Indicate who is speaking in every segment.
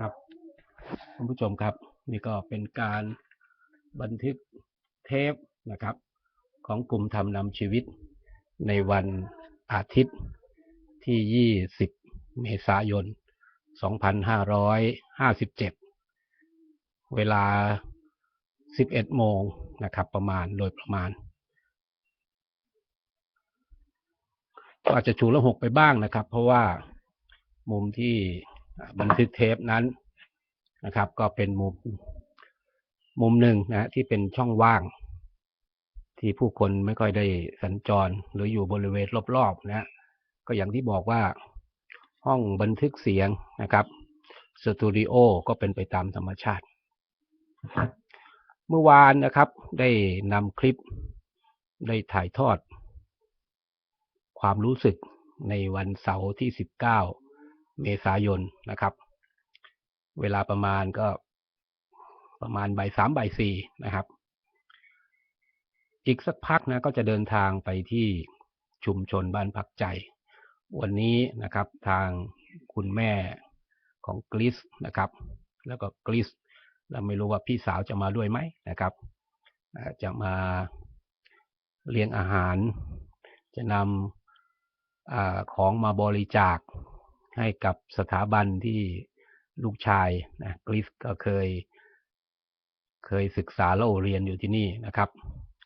Speaker 1: ครับคุณผู้ชมครับนี่ก็เป็นการบันทึกเทปนะครับ ของกลุ่มทำนำชีวิต ในวันอาทิตย์ที่ 20 เมษายน 2557 เวลา 11 โมงนะครับ ประมาณโดยประมาณ ก็อาจจะชูละหกไปบ้างนะครับ เพราะว่ามุมที่ บันทึกเทปนั้นนะครับ ก็เป็นมุมมุมหนึ่งนะที่เป็นช่องว่าง ที่ผู้คนไม่ค่อยได้สัญจรหรืออยู่บริเวณรอบๆนะก็อย่างที่บอกว่าห้องบันทึกเสียงนะครับสตูดิโอก็เป็นไปตามธรรมชาติ เมื่อวานนะครับ ได้นำคลิปได้ถ่ายทอด ความรู้สึกในวันเสาร์ที่ 19 เมษายนนะครับ เวลาประมาณก็ประมาณบ่ายสามบ่ายสี่นะครับ อีกสักพักนะก็จะเดินทางไปที่ชุมชนบ้านพักใจ วันนี้นะครับทางคุณแม่ของกริสนะครับ แล้วก็กริสเราไม่รู้ว่าพี่สาวจะมาด้วยไหมนะครับจะมาเลี้ยงอาหาร จะนำอของมาบริจาค ให้กับสถาบันที่ลูกชายนะกริสก็เคย เคยศึกษาเล่าเรียนอยู่ที่นี่นะครับ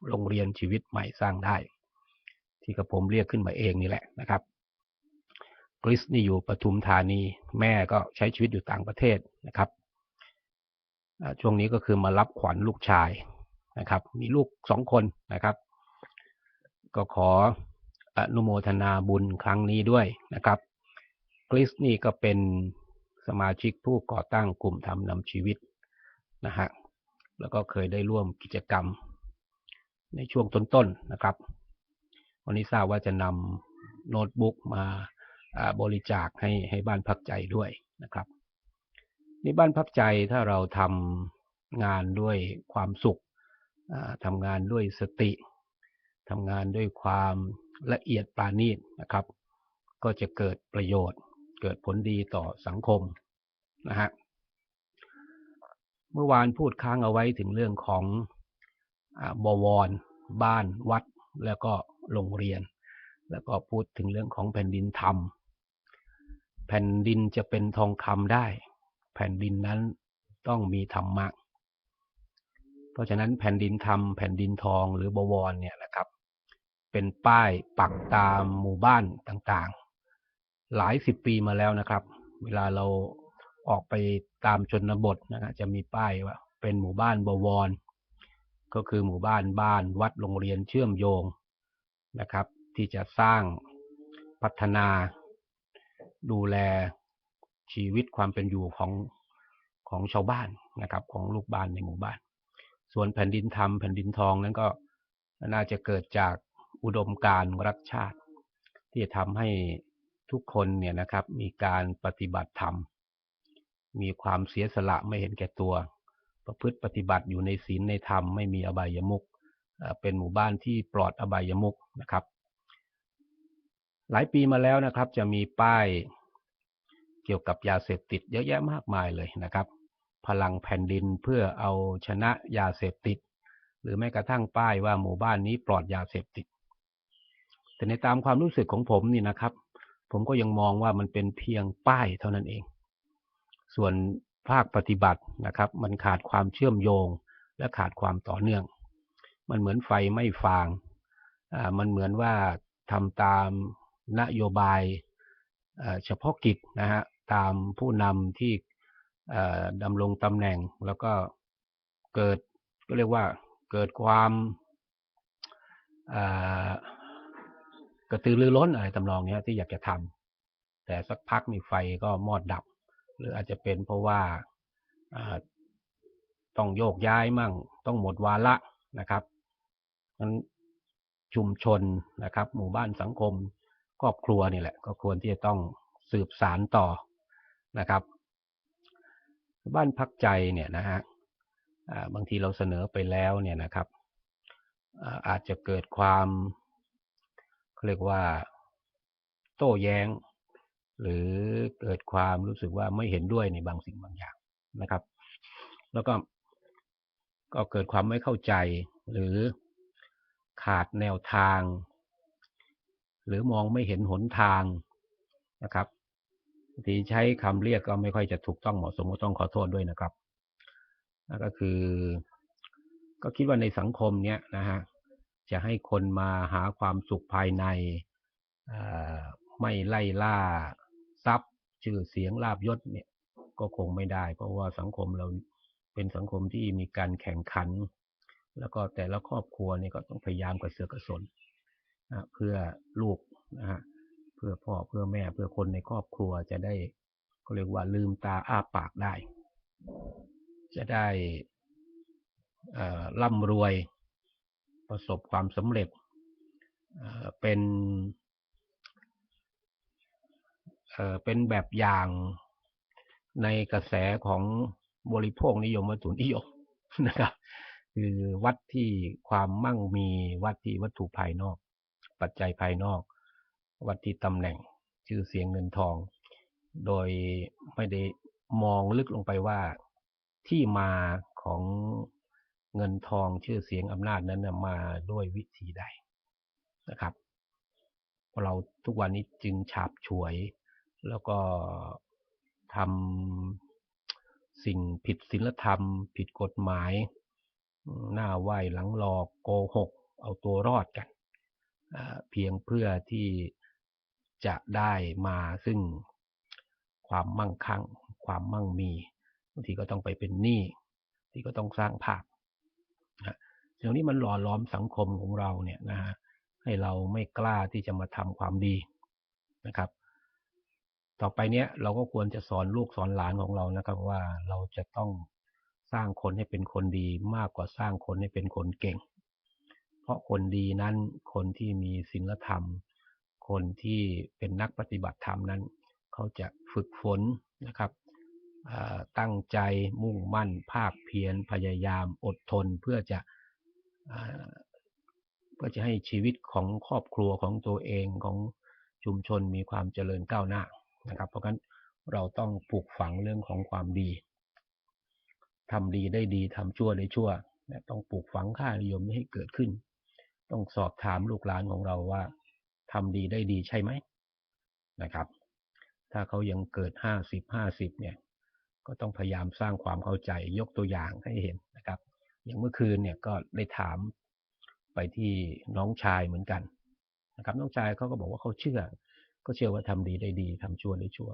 Speaker 1: โรงเรียนชีวิตใหม่สร้างได้ ที่กระผมเรียกขึ้นมาเองนี่แหละนะครับกริสนี่อยู่ปทุมธานี แม่ก็ใช้ชีวิตอยู่ต่างประเทศนะครับช่วงนี้ก็คือมารับขวัญลูกชายนะครับ มีลูกสองคนนะครับ ก็ขออนุโมทนาบุญครั้งนี้ด้วยนะครับ กริสนี่ก็เป็นสมาชิกผู้ก่อตั้งกลุ่มทำนำชีวิตนะฮะแล้วก็เคยได้ร่วมกิจกรรมในช่วงต้นๆนนะครับ วันนี้ทราบว่าจะนำโน้ตบุ๊กมาบริจาคให้ให้บ้านพักใจด้วยนะครับในบ้านพักใจถ้าเราทำงานด้วยความสุขทำงานด้วยสติทำงานด้วยความละเอียดปราณีตนะครับ ก็จะเกิดประโยชน์ เกิดผลดีต่อสังคมนะฮะเมื่อวานพูดค้างเอาไว้ถึงเรื่องของบวร บ้านวัด แล้วก็โรงเรียน แล้วก็พูดถึงเรื่องของแผ่นดินธรรม แผ่นดินจะเป็นทองคำได้ แผ่นดินนั้นต้องมีธรรมะ เพราะฉะนั้นแผ่นดินธรรม แผ่นดินทองหรือบวรเนี่ยนะครับ เป็นป้ายปักตามหมู่บ้านต่างๆ หลายสิบปีมาแล้วนะครับ เวลาเราออกไปตามชนบทนะจะมีป้ายว่าเป็นหมู่บ้านบวร ก็คือหมู่บ้านบ้านวัดโรงเรียนเชื่อมโยงนะครับ ที่จะสร้างพัฒนา ดูแลชีวิตความเป็นอยู่ของของชาวบ้านนะครับ ของลูกบ้านในหมู่บ้าน ส่วนแผ่นดินธรรมแผ่นดินทองนั้นก็น่าจะเกิดจากอุดมการรักชาติ ที่จะทำให้ ทุกคนเนี่ยนะครับมีการปฏิบัติธรรม มีความเสียสละไม่เห็นแก่ตัว ประพฤติปฏิบัติอยู่ในศีลในธรรมไม่มีอบายมุขเป็นหมู่บ้านที่ปลอดอบายมุขนะครับ หลายปีมาแล้วนะครับ จะมีป้ายเกี่ยวกับยาเสพติดเยอะแยะมากมายเลยนะครับ พลังแผ่นดินเพื่อเอาชนะยาเสพติด หรือแม้กระทั่งป้ายว่าหมู่บ้านนี้ปลอดยาเสพติด แต่ในตามความรู้สึกของผมนี่นะครับ ผมก็ยังมองว่ามันเป็นเพียงป้ายเท่านั้นเอง ส่วนภาคปฏิบัตินะครับ มันขาดความเชื่อมโยง และขาดความต่อเนื่อง มันเหมือนไฟไม่ฟางอ่ามันเหมือนว่าทำตามนโยบายเฉพาะกิจนะฮะตามผู้นำที่ดำรงตำแหน่งแล้วก็เกิดก็เรียกว่าเกิดความ กระตือรือร้นอะไรตำนองนี้ที่อยากจะทำแต่สักพักมีไฟก็มอดดับ หรืออาจจะเป็นเพราะว่าต้องโยกย้ายมั่ง ต้องหมดวาระนะครับนั้นชุมชนนะครับ หมู่บ้านสังคมครอบครัวนี่แหละ ก็ควรที่จะต้องสืบสารต่อนะครับ บ้านพักใจเนี่ยนะฮะบางทีเราเสนอไปแล้วเนี่ยนะครับอาจจะเกิดความ เขาเรียกว่า โต้แย้ง หรือเกิดความรู้สึกว่าไม่เห็นด้วยในบางสิ่งบางอย่างนะครับ แล้วก็ก็เกิดความไม่เข้าใจ หรือขาดแนวทาง หรือมองไม่เห็นหนทางนะครับทีใช้คำเรียกก็ไม่ค่อยจะถูกต้องเหมาะสมก็ต้องขอโทษด้วยนะครับนั่นก็คือ ก็คิดว่าในสังคมเนี้ยนะฮะ จะให้คนมาหาความสุขภายใน ไม่ไล่ล่าทรัพย์ ชื่อเสียงลาบยศเนี่ย ก็คงไม่ได้ เพราะว่าสังคมเราเป็นสังคมที่มีการแข่งขัน แล้วก็แต่ละครอบครัวเนี่ยก็ต้องพยายามกระเสือกกระสนนะเพื่อลูกนะฮะเพื่อพ่อเพื่อแม่เพื่อคนในครอบครัวจะได้เขาเรียกว่าลืมตาอ้าปากได้ จะได้ร่ำรวย ประสบความสำเร็จเป็นเป็นแบบอย่างในกระแสของบริโภคนิยมวัตถุนิยมนะครับ คือวัดที่ความมั่งมีวัดที่วัตถุภายนอก ปัจจัยภายนอก วัดที่ตำแหน่งชื่อเสียงเงินทอง โดยไม่ได้มองลึกลงไปว่าที่มาของ เงินทองชื่อเสียงอำนาจนั้นมาด้วยวิธีใดนะครับเราทุกวันนี้จึงฉาบฉวย แล้วก็ทำสิ่งผิดศีลธรรม ผิดกฎหมาย หน้าไหวหลังหลอกโกหก เอาตัวรอดกัน เพียงเพื่อที่จะได้มาซึ่งความมั่งคั่ง ความมั่งมีบางทีก็ต้องไปเป็นหนี้ที่ก็ต้องสร้างภาพ สิ่งนี้มันหล่อล้อมสังคมของเราเนี่ยนะฮะให้เราไม่กล้าที่จะมาทำความดีนะครับ ต่อไปเนี้ยเราก็ควรจะสอนลูกสอนหลานของเรานะครับว่าเราจะต้องสร้างคนให้เป็นคนดีมากกว่าสร้างคนให้เป็นคนเก่ง เพราะคนดีนั้นคนที่มีศีลธรรม คนที่เป็นนักปฏิบัติธรรมนั้น เขาจะฝึกฝนนะครับ ตั้งใจมุ่งมั่นภาคเพียรพยายามอดทนเพื่อจะเพื่อจะให้ชีวิตของครอบครัวของตัวเองของชุมชนมีความเจริญก้าวหน้านะครับ เพราะฉะนั้นเราต้องปลูกฝังเรื่องของความดีทำดีได้ดีทำชั่วได้ชั่วนะต้องปลูกฝังค่านิยมนี้ให้เกิดขึ้น ต้องสอบถามลูกหลานของเราว่าทำดีได้ดีใช่ไหมนะครับ ถ้าเขายังเกิดห้าสิบห้าสิบเนี่ย ก็ต้องพยายามสร้างความเข้าใจยกตัวอย่างให้เห็นนะครับ อย่างเมื่อคืนเนี่ยก็ได้ถามไปที่น้องชายเหมือนกันนะครับ น้องชายเขาก็บอกว่าเขาเชื่อ ก็เชื่อว่าทำดีได้ดีทำชั่วได้ชั่ว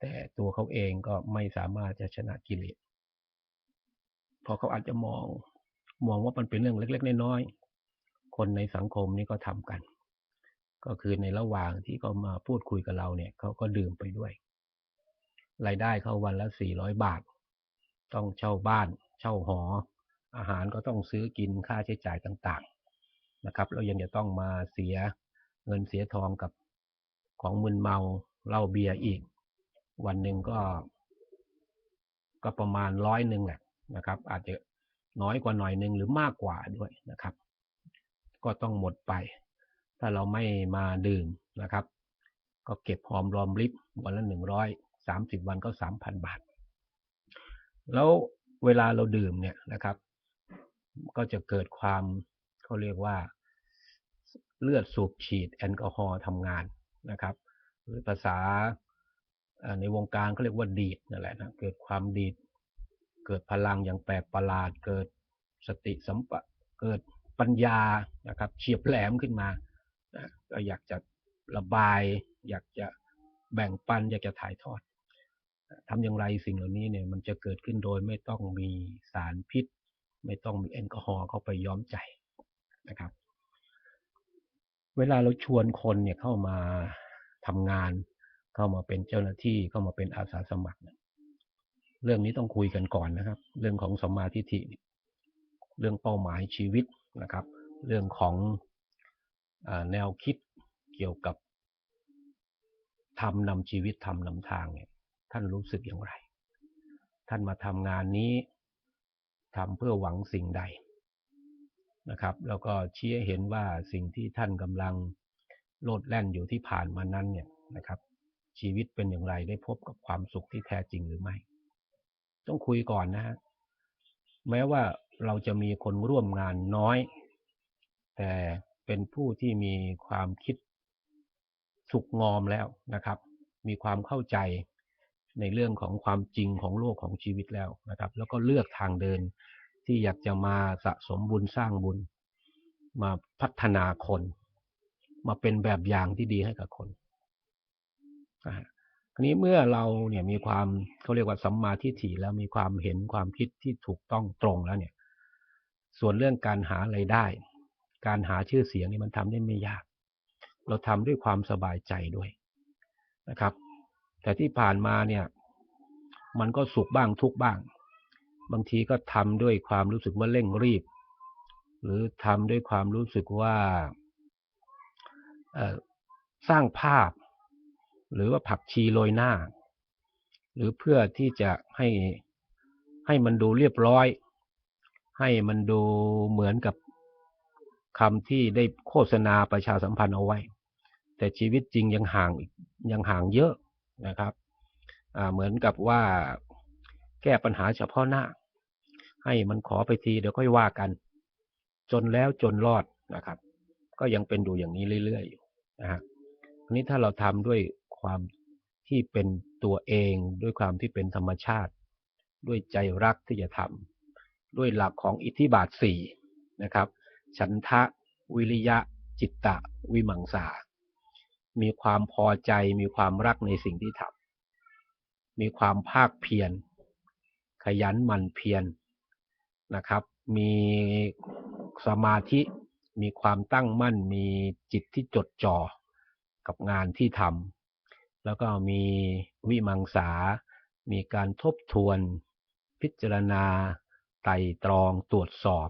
Speaker 1: แต่ตัวเขาเองก็ไม่สามารถจะชนะกิเลสพราะเขาอาจจะมองมองว่ามันเป็นเรื่องเล็ก ๆ น้อยๆคนในสังคมนี่ก็ทำกัน ก็คือในระหว่างที่เขามาพูดคุยกับเราเนี่ยเขาก็ดื่มไปด้วย รายได้เขาวันละสี่ร้อยบาท ต้องเช่าบ้าน เช่าหอ อาหารก็ต้องซื้อกินค่าใช้จ่ายต่างๆนะครับแล้วยังจะต้องมาเสียเงินเสียทองกับของมึนเมาเหล้าเบียร์อีก วันหนึ่งก็ ก็ประมาณร้อยหนึ่งแหละนะครับ อาจจะน้อยกว่าหน่อยหนึ่งหรือมากกว่าด้วยนะครับ ก็ต้องหมดไป ถ้าเราไม่มาดื่มนะครับ ก็เก็บหอมรอมริบวันละหนึ่งร้อย สามสิบวันก็สามพันบาท แล้วเวลาเราดื่มเนี่ยนะครับ ก็จะเกิดความเขาเรียกว่าเลือดสูบฉีดแอลกอฮอล์ทำงานนะครับ หรือภาษาในวงการเขาเรียกว่าดีดนั่นแหละนะเกิดความดีด เกิดพลังอย่างแปลกประหลาด เกิดสติสัมปะเกิดปัญญานะครับ เฉียบแหลมขึ้นมาก็อยากจะระบาย อยากจะแบ่งปัน อยากจะถ่ายทอด ทำอย่างไรสิ่งเหล่านี้เนี่ยมันจะเกิดขึ้นโดยไม่ต้องมีสารพิษ ไม่ต้องมีแอลกอฮอล์เข้าไปย้อมใจนะครับ เวลาเราชวนคนเนี่ยเข้ามาทำงาน เข้ามาเป็นเจ้าหน้าที่เข้ามาเป็นอาสาสมัคร เรื่องนี้ต้องคุยกันก่อนนะครับ เรื่องของสมาทิฏฐิเรื่องเป้าหมายชีวิตนะครับ เรื่องของอแนวคิดเกี่ยวกับทำนำชีวิตทำนำทางเนี่ย ท่านรู้สึกอย่างไร ท่านมาทำงานนี้ทำเพื่อหวังสิ่งใดนะครับ แล้วก็ชี้ให้เห็นว่าสิ่งที่ท่านกำลังโลดแล่นอยู่ที่ผ่านมานั้นเนี่ยนะครับ ชีวิตเป็นอย่างไรได้พบกับความสุขที่แท้จริงหรือไม่ ต้องคุยก่อนนะฮะแม้ว่าเราจะมีคนร่วมงานน้อย แต่เป็นผู้ที่มีความคิดสุกงอมแล้วนะครับ มีความเข้าใจ ในเรื่องของความจริงของโลกของชีวิตแล้วนะครับ แล้วก็เลือกทางเดินที่อยากจะมาสะสมบุญสร้างบุญ มาพัฒนาคน มาเป็นแบบอย่างที่ดีให้กับคนอ่าทีนี้เมื่อเราเนี่ยมีความเขาเรียกว่าสัมมาทิฏฐิแล้วมีความเห็นความคิดที่ถูกต้องตรงแล้วเนี่ย ส่วนเรื่องการหาไรายได้ การหาชื่อเสียงนี่มันทำได้ไม่ยาก เราทำด้วยความสบายใจด้วยนะครับ แต่ที่ผ่านมาเนี่ย มันก็สุขบ้างทุกบ้าง บางทีก็ทำด้วยความรู้สึกว่าเร่งรีบ หรือทำด้วยความรู้สึกว่าสร้างภาพ หรือว่าผักชีโรยหน้า หรือเพื่อที่จะให้ให้มันดูเรียบร้อย ให้มันดูเหมือนกับคำที่ได้โฆษณาประชาสัมพันธ์เอาไว้ แต่ชีวิตจริงยังห่างยังห่างเยอะ นะครับเหมือนกับว่าแก้ปัญหาเฉพาะหน้า ให้มันขอไปทีเดี๋ยวค่อยว่ากัน จนแล้วจนรอดนะครับ ก็ยังเป็นอยู่อย่างนี้เรื่อยๆอยู่นะฮะอันนี้ถ้าเราทำด้วยความที่เป็นตัวเองด้วยความที่เป็นธรรมชาติ ด้วยใจรักที่จะทำด้วยหลักของอิทธิบาทสี่นะครับ ฉันทะ วิริยะ จิตตะ วิมังสา มีความพอใจ มีความรักในสิ่งที่ทำมีความภาคเพียรขยันหมั่นเพียรนะครับ มีสมาธิมีความตั้งมั่น มีจิตที่จดจ่อกับงานที่ทำแล้วก็มีวิมังสา มีการทบทวน พิจารณา ไต่ตรองตรวจสอบ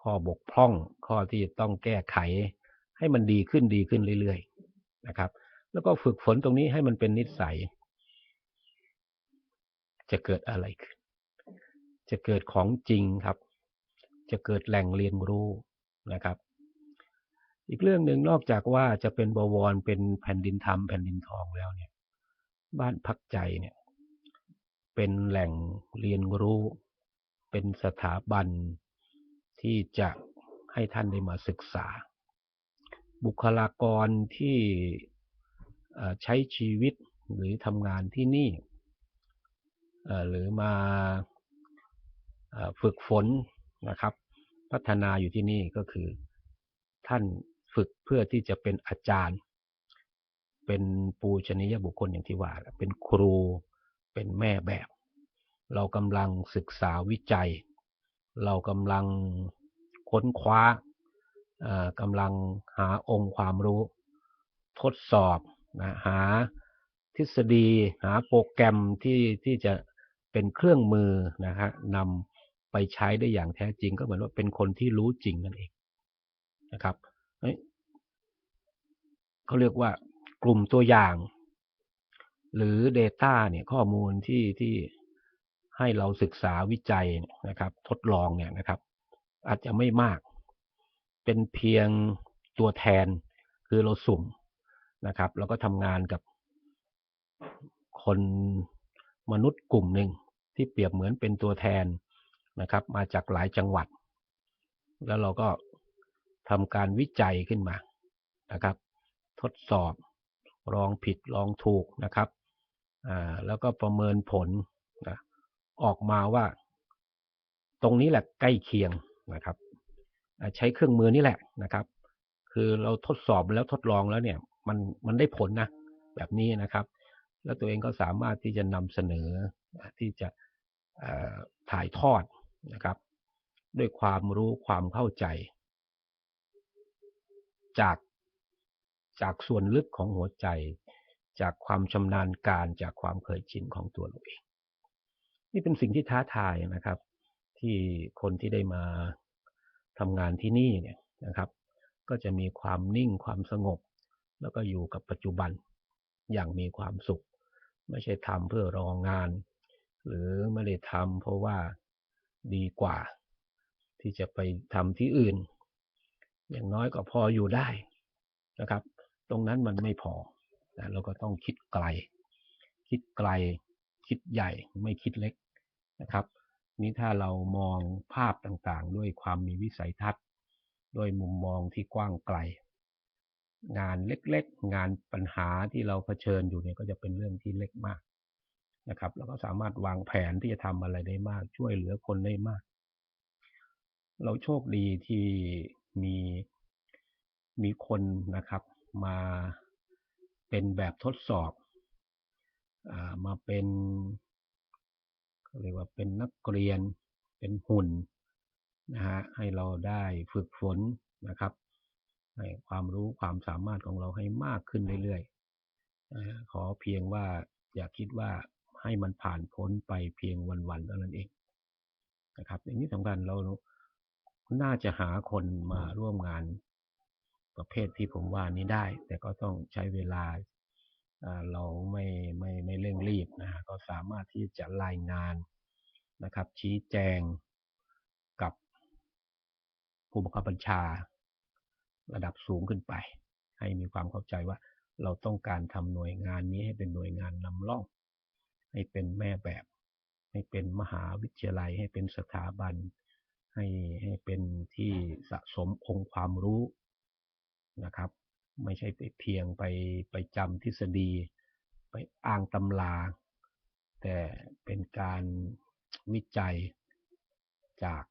Speaker 1: ข้อบกพร่องข้อที่ต้องแก้ไข ให้มันดีขึ้นดีขึ้นเรื่อยๆ นะครับ แล้วก็ฝึกฝนตรงนี้ให้มันเป็นนิสัย จะเกิดอะไรขึ้น จะเกิดของจริงครับ จะเกิดแหล่งเรียนรู้นะครับ อีกเรื่องหนึ่งนอกจากว่าจะเป็นบวรเป็นแผ่นดินธรรมแผ่นดินทองแล้วเนี่ย บ้านพักใจเนี่ย เป็นแหล่งเรียนรู้ เป็นสถาบันที่จะให้ท่านได้มาศึกษา บุคลากรที่ใช้ชีวิตหรือทำงานที่นี่ หรือมาฝึกฝนนะครับ พัฒนาอยู่ที่นี่ก็คือท่านฝึกเพื่อที่จะเป็นอาจารย์ เป็นปูชนียบุคคลอย่างที่ว่า เป็นครูเป็นแม่แบบ เรากำลังศึกษาวิจัย เรากำลังค้นคว้า กำลังหาองค์ความรู้ ทดสอบนะหาทฤษฎีหาโปรแกรมที่ที่จะเป็นเครื่องมือนะฮะนำไปใช้ได้อย่างแท้จริงก็เหมือนว่าเป็นคนที่รู้จริงนั่นเองนะครับเขาเรียกว่ากลุ่มตัวอย่าง หรือ Data เนี่ยข้อมูลที่ที่ให้เราศึกษาวิจัยนะครับ ทดลองเนี่ยนะครับ อาจจะไม่มาก เป็นเพียงตัวแทนคือเราสุ่มนะครับ แล้วก็ทำงานกับคนมนุษย์กลุ่มหนึ่งที่เปรียบเหมือนเป็นตัวแทนนะครับ มาจากหลายจังหวัด แล้วเราก็ทำการวิจัยขึ้นมานะครับ ทดสอบลองผิดลองถูกนะครับอ่าแล้วก็ประเมินผลนะออกมาว่า ตรงนี้แหละใกล้เคียงนะครับ ใช้เครื่องมือนี่แหละนะครับ คือเราทดสอบแล้วทดลองแล้วเนี่ยมันมันได้ผลนะแบบนี้นะครับ แล้วตัวเองก็สามารถที่จะนำเสนอที่จะถ่ายทอดนะครับ ด้วยความรู้ความเข้าใจ จากจากส่วนลึกของหัวใจ จากความชำนาญการจากความเคยชินของตัวเราเอง นี่เป็นสิ่งที่ท้าทายนะครับ ที่คนที่ได้มา ทำงานที่นี่เนี่ยนะครับ ก็จะมีความนิ่งความสงบ แล้วก็อยู่กับปัจจุบันอย่างมีความสุข ไม่ใช่ทำเพื่อรองงาน หรือไม่ได้ทำเพราะว่าดีกว่า ที่จะไปทำที่อื่น อย่างน้อยก็พออยู่ได้นะครับ ตรงนั้นมันไม่พอนะเราก็ต้องคิดไกล คิดไกล คิดใหญ่ไม่คิดเล็กนะครับ นี้ถ้าเรามองภาพต่างๆ ด้วยความมีวิสัยทัศน์ ด้วยมุมมองที่กว้างไกล งานเล็กๆ งานปัญหาที่เราเผชิญอยู่เนี่ยก็จะเป็นเรื่องที่เล็กมากนะครับแล้วก็สามารถวางแผนที่จะทำอะไรได้มาก ช่วยเหลือคนได้มาก เราโชคดีที่มีมีคนนะครับ มาเป็นแบบทดสอบอมาเป็น เรียกว่าเป็นนักเรียนเป็นหุ่นนะฮะให้เราได้ฝึกฝนนะครับ ให้ความรู้ความสามารถของเราให้มากขึ้นเรื่อยๆขอเพียงว่าอย่าคิดว่าให้มันผ่านพ้นไปเพียงวันๆเท่านั้นเองนะครับอย่างนี้สำคัญเราน่าจะหาคนมาร่วมงานประเภทที่ผมว่านี้ได้ แต่ก็ต้องใช้เวลา เราไม่ไม่ไม่เร่งรีบนะก็สามารถที่จะรายงานนะครับ ชี้แจงกับผู้บังคับบัญชา ระดับสูงขึ้นไป ให้มีความเข้าใจว่าเราต้องการทำหน่วยงานนี้ให้เป็นหน่วยงานนำร่อง ให้เป็นแม่แบบ ให้เป็นมหาวิทยาลัย ให้เป็นสถาบัน ให้ให้เป็นที่สะสมองค์ความรู้นะครับ ไม่ใช่ไปเพียงไปไปจำทฤษฎี ไปอ้างตำราแต่เป็นการวิจัยจาก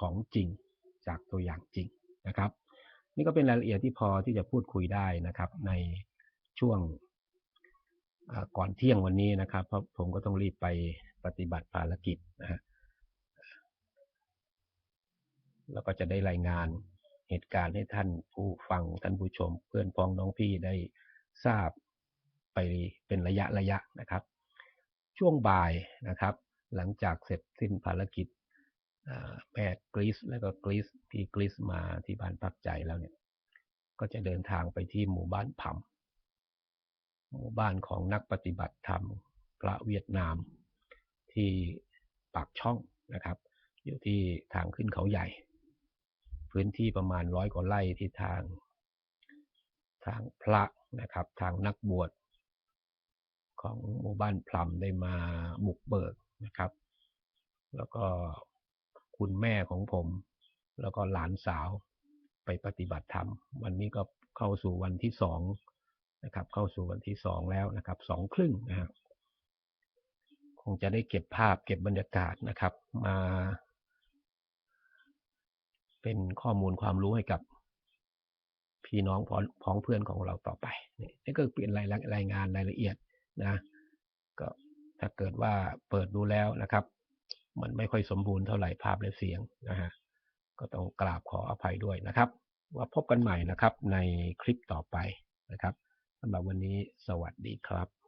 Speaker 1: ของจริงจากตัวอย่างจริงนะครับ นี่ก็เป็นรายละเอียดที่พอที่จะพูดคุยได้นะครับ ในช่วงก่อนเที่ยงวันนี้นะครับเพราะผมก็ต้องรีบไปปฏิบัติภารกิจนะฮะแล้วก็จะได้รายงาน เหตุการณ์ให้ท่านผู้ฟังท่านผู้ชม เพื่อนพ้องน้องพี่ได้ทราบไปเป็นระยะระยะนะครับ ช่วงบ่ายนะครับ หลังจากเสร็จสิ้นภารกิจแพทย์กรีซแล้วก็กรีซพี่กรีซมาที่บ้านพักใจแล้วเนี่ย ก็จะเดินทางไปที่หมู่บ้านผัมหมู่บ้านของนักปฏิบัติธรรม พระเวียดนามที่ปากช่องนะครับ อยู่ที่ทางขึ้นเขาใหญ่ พื้นที่ประมาณร้อยกว่าไร่ที่ทาง ทางพระนะครับ ทางนักบวชของหมู่บ้านพลัมได้มาบุกเบิกนะครับ แล้วก็คุณแม่ของผม แล้วก็หลานสาวไปปฏิบัติธรรม วันนี้ก็เข้าสู่วันที่สองนะครับ เข้าสู่วันที่สองแล้วนะครับสองครึ่งนะครับคงจะได้เก็บภาพเก็บบรรยากาศนะครับ มา เป็นข้อมูลความรู้ให้กับพี่น้องพ้องเพื่อนของเราต่อไปนี่ก็เป็นรายรายงานรายละเอียดนะก็ถ้าเกิดว่าเปิดดูแล้วนะครับ มันไม่ค่อยสมบูรณ์เท่าไหร่ภาพและเสียงนะฮะก็ต้องกราบขออภัยด้วยนะครับ ว่าพบกันใหม่นะครับในคลิปต่อไปนะครับสำหรับวันนี้สวัสดีครับ